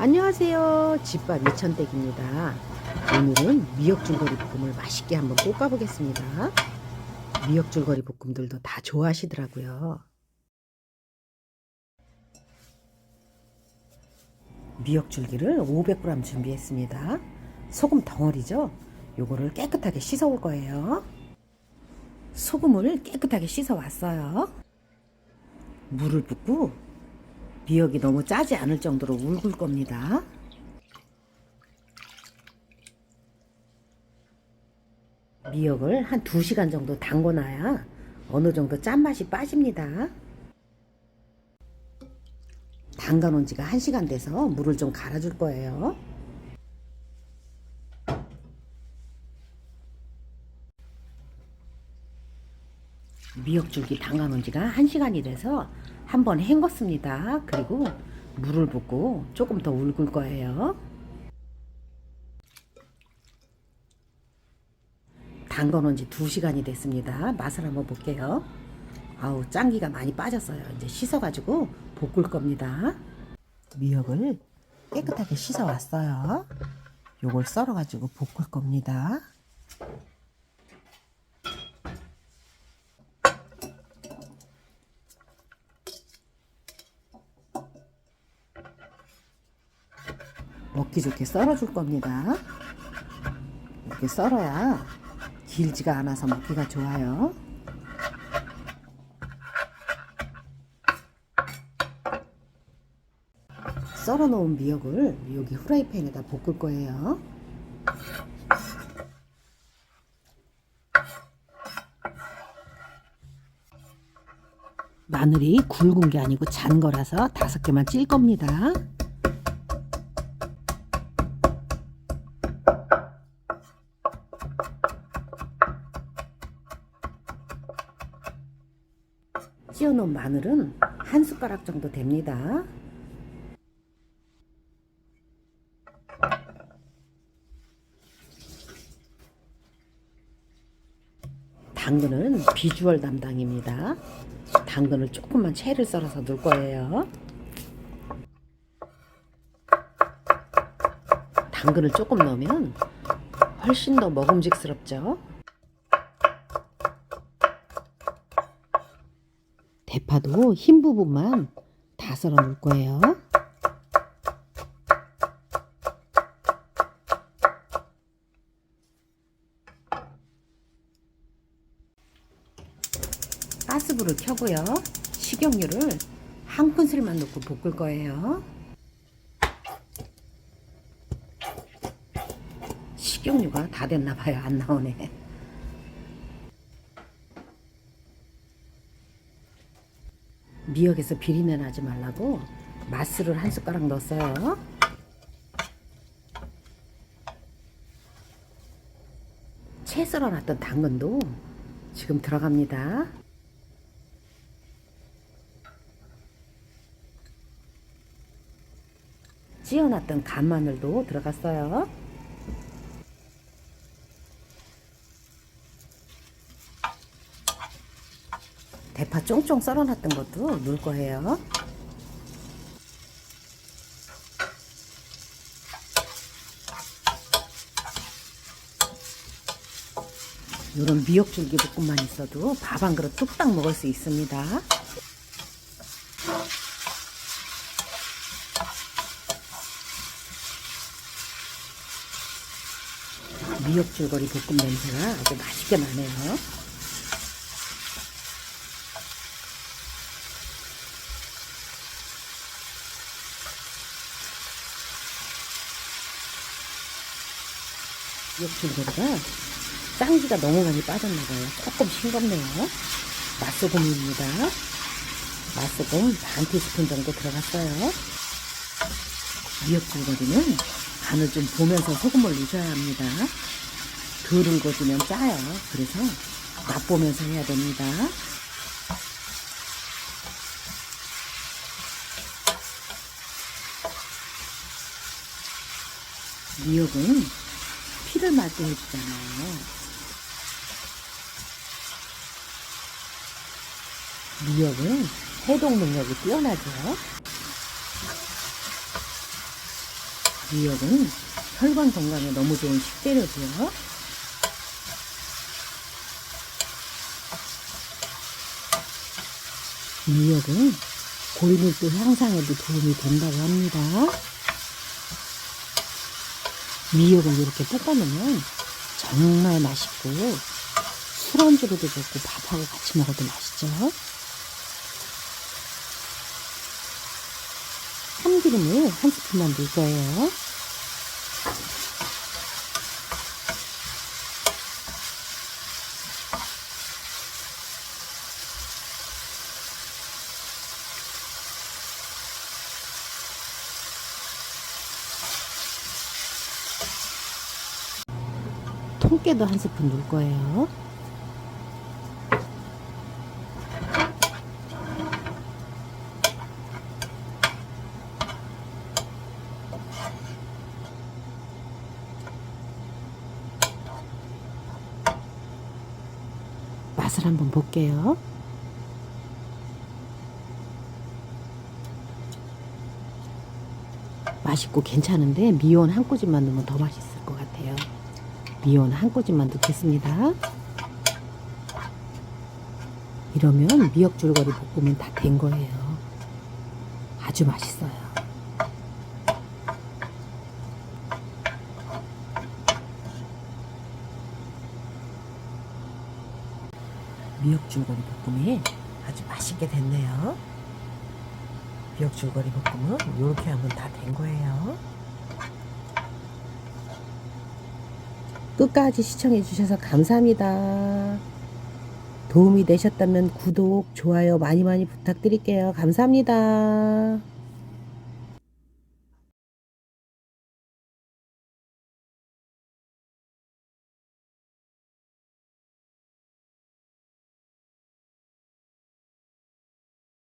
안녕하세요. 집밥 이천댁입니다. 오늘은 미역줄거리 볶음을 맛있게 한번 볶아 보겠습니다. 미역줄거리 볶음들도 다 좋아하시더라고요. 미역줄기를 500g 준비했습니다. 소금 덩어리죠? 요거를 깨끗하게 씻어 올 거예요. 소금을 깨끗하게 씻어 왔어요. 물을 붓고 미역이 너무 짜지 않을 정도로 울굴 겁니다. 미역을 한 2시간 정도 담궈놔야 어느 정도 짠맛이 빠집니다. 담가놓은 지가 1시간 돼서 물을 좀 갈아줄 거예요. 미역줄기 담가놓은 지가 1시간이 돼서 한번 헹궜습니다. 그리고 물을 붓고 조금 더 울굴 거예요. 담궈놓은 지 2시간이 됐습니다. 맛을 한번 볼게요. 아우 짱기가 많이 빠졌어요. 이제 씻어가지고 볶을 겁니다. 미역을 깨끗하게 씻어 왔어요. 요걸 썰어가지고 볶을 겁니다. 먹기 좋게 썰어줄 겁니다. 이렇게 썰어야 길지가 않아서 먹기가 좋아요. 썰어 놓은 미역을 여기 후라이팬에다 볶을 거예요. 마늘이 굵은 게 아니고 잔 거라서 다섯 개만 찔 겁니다. 찧어놓은 마늘은 한 숟가락 정도 됩니다. 당근은 비주얼 담당입니다. 당근을 조금만 채를 썰어서 넣을 거예요. 당근을 조금 넣으면 훨씬 더 먹음직스럽죠. 대파도 흰 부분만 다 썰어 놓을 거예요. 가스불을 켜고요. 식용유를 한 큰술만 넣고 볶을 거예요. 식용유가 다 됐나 봐요. 안 나오네. 미역에서 비린내 나지 말라고 맛술을 한 숟가락 넣었어요. 채 썰어놨던 당근도 지금 들어갑니다. 찌어놨던 간마늘도 들어갔어요. 대파 쫑쫑 썰어놨던 것도 넣을 거예요. 이런 미역줄기 볶음만 있어도 밥 한 그릇 뚝딱 먹을 수 있습니다. 미역줄거리 볶음 냄새가 아주 맛있게 나네요. 미역줄거리가 짱기가 너무 많이 빠졌나봐요. 조금 싱겁네요. 맛소금입니다. 맛소금 반 티스푼 정도 들어갔어요. 미역줄거리는 간을 좀 보면서 소금을 넣으셔야 합니다. 덜 울거지면 짜요. 그래서 맛보면서 해야 됩니다. 미역은 피를 맑게 해주잖아요. 미역은 해독 능력이 뛰어나죠. 미역은 혈관 건강에 너무 좋은 식재료고요. 미역은 골밀도 향상에도 도움이 된다고 합니다. 미역을 이렇게 볶아놓으면 정말 맛있고 술안주로도 좋고 밥하고 같이 먹어도 맛있죠. 참기름을 한 스푼만 넣을 거예요. 통깨도 한 스푼 넣을 거예요. 맛을 한번 볼게요. 맛있고 괜찮은데 미원 한 꼬집만 넣으면 더 맛있을 것 같아요. 미원 한 꼬집만 넣겠습니다. 이러면 미역 줄거리 볶으면 다된 거예요. 아주 맛있어요. 미역 줄거리 볶음이 아주 맛있게 됐네요. 미역 줄거리 볶음은 이렇게 하면 다 된 거예요. 끝까지 시청해 주셔서 감사합니다. 도움이 되셨다면 구독, 좋아요 많이 많이 부탁드릴게요. 감사합니다.